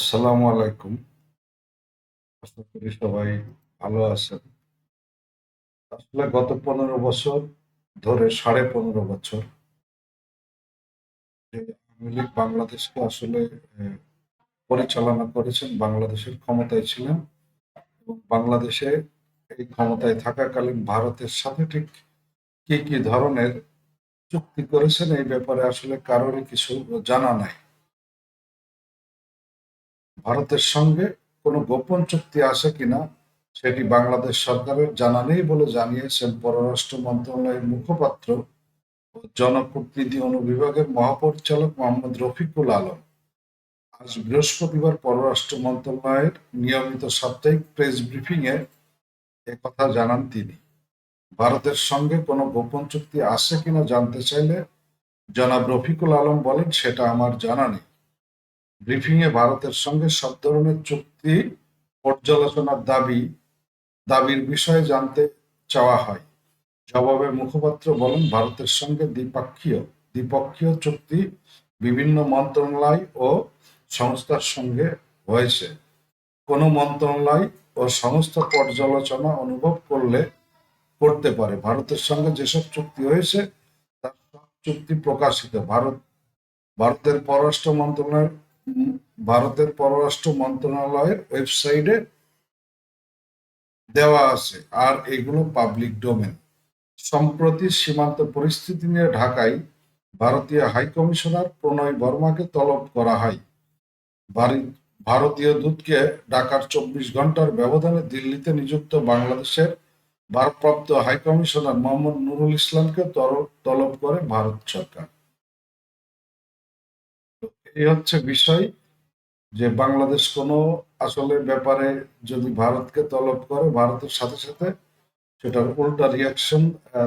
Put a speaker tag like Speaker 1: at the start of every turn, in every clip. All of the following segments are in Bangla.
Speaker 1: আসসালামু আলাইকুম। আশা করি সবাই ভালো আছেন। আসলে গত পনেরো বছর ধরে সাড়ে পনেরো বছর বাংলাদেশকে আসলে পরিচালনা করেছেন, বাংলাদেশের ক্ষমতায় ছিলেন এবং বাংলাদেশে এই ক্ষমতায় থাকাকালীন ভারতের সাথে ঠিক কি কি ধরনের চুক্তি করেছেন এই ব্যাপারে আসলে কারোরই কিছু জানা নাই। ভারতের সঙ্গে কোনো গোপন চুক্তি আছে কিনা, সেটি বাংলাদেশ সরকারের জানা নেই বলে জানিয়েছেন পররাষ্ট্র মন্ত্রণালয়ের মুখপাত্র ও জনপ্রতিনিধি অনুবিভাগের মহাপরিচালক মোহাম্মদ রফিকুল আলম। আজ বৃহস্পতিবার পররাষ্ট্র মন্ত্রণালয়ের নিয়মিত সাপ্তাহিক প্রেস ব্রিফিংয়ে কথা জানান তিনি। ভারতের সঙ্গে কোনো গোপন চুক্তি আছে কিনা জানতে চাইলে জনাব রফিকুল আলম বলেন, সেটা আমার জানা নেই। ব্রিফিংয়ে ভারতের সঙ্গে সব ধরনের চুক্তি পর্যালোচনার দাবি দাবির বিষয়ে জানতে চাওয়া হয়। জবাবে মুখপাত্র বলেন ভারতের সঙ্গে দ্বিপাক্ষীয় দ্বিপক্ষীয় চুক্তি বিভিন্ন মন্ত্রণালয় ও সংস্থার সঙ্গে হয়েছে। কোনো মন্ত্রণালয় ও সংস্থা পর্যালোচনা অনুভব করলে করতে পারে। ভারতের সঙ্গে যেসব চুক্তি হয়েছে তার সব চুক্তি প্রকাশিত। ভারত ভারতের পররাষ্ট্র মন্ত্রণালয়ের উম, ভারতের পররাষ্ট্র মন্ত্রণালয়ের ওয়েবসাইটে দেওয়া আছে। আর এগুলো পাবলিক ডোমেন সম্প্রতি সীমান্ত পরিস্থিতি নিয়ে ঢাকায় ভারতীয় হাইকমিশনার প্রণয় বর্মাকে তলব করা হয়। ভারি- ভারতীয় দূতকে ঢাকার চব্বিশ ঘণ্টার ব্যবধানে দিল্লিতে নিযুক্ত বাংলাদেশের ভারপ্রাপ্ত হাইকমিশনার মোহাম্মদ নুরুল ইসলামকে তলব করে ভারত সরকার। এই হচ্ছে বিষয় যে বাংলাদেশ কোনো আসলে ব্যাপারে যদি ভারতকে তলব করে, ভারতের সাথে সাথে সেটার উল্টা রিয়াকশন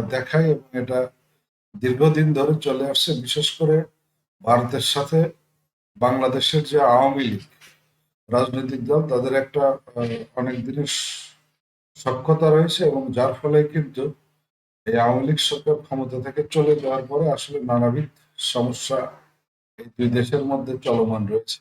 Speaker 1: দেখায় এবং এটা দীর্ঘদিন ধরে চলে আসছে। বিশেষ করে ভারতের সাথে বাংলাদেশের যে আওয়ামী লীগ রাজনৈতিক দল, তাদের একটা অনেক দিনের স- সখ্যতা রয়েছে এবং যার ফলে কিন্তু এই আওয়ামী লীগ সরকার ক্ষমতা থেকে চলে যাওয়ার পরে আসলে নানাবিধ সমস্যা এই দুই দেশের মধ্যে চলমান রয়েছে।